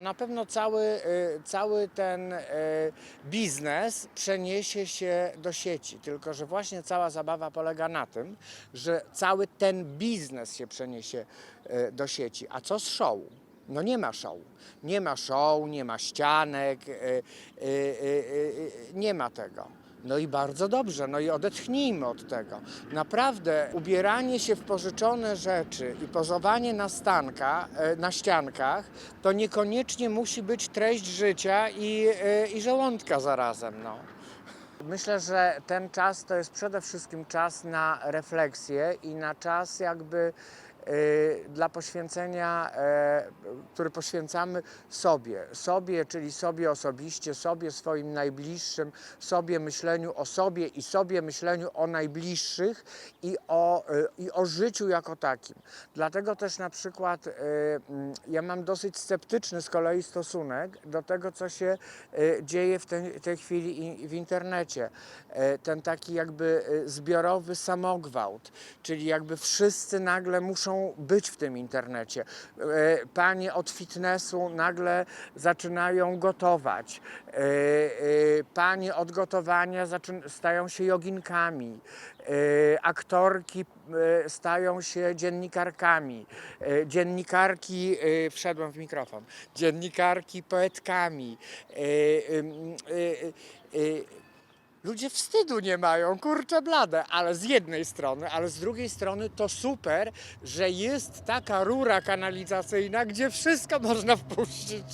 Na pewno cały, y, cały ten y, biznes przeniesie się do sieci, tylko że właśnie cała zabawa polega na tym, że cały ten biznes się przeniesie y, do sieci. A co z show? No nie ma show. Nie ma show, nie ma ścianek, nie ma tego. No i bardzo dobrze, no i odetchnijmy od tego. Naprawdę ubieranie się w pożyczone rzeczy i pozowanie na, stanka, e, na ściankach to niekoniecznie musi być treść życia i, e, i żołądka zarazem. No. Myślę, że ten czas to jest przede wszystkim czas na refleksję i na czas jakby dla poświęcenia, e, który poświęcamy sobie. Sobie, czyli sobie osobiście, sobie swoim najbliższym, sobie myśleniu o sobie i sobie myśleniu o najbliższych i o, y, i o życiu jako takim. Dlatego też na przykład y, mm, ja mam dosyć sceptyczny z kolei stosunek do tego, co się y, dzieje w tej, tej chwili w internecie. Ten taki jakby y, zbiorowy samogwałt, czyli jakby wszyscy nagle muszą być w tym internecie. E, Panie od fitnessu nagle zaczynają gotować. E, e, Panie od gotowania stają się joginkami. Aktorki stają się dziennikarkami. Dziennikarki, wszedłem w mikrofon, dziennikarki poetkami. Ludzie wstydu nie mają, kurczę blade, ale z jednej strony, ale z drugiej strony to super, że jest taka rura kanalizacyjna, gdzie wszystko można wpuścić.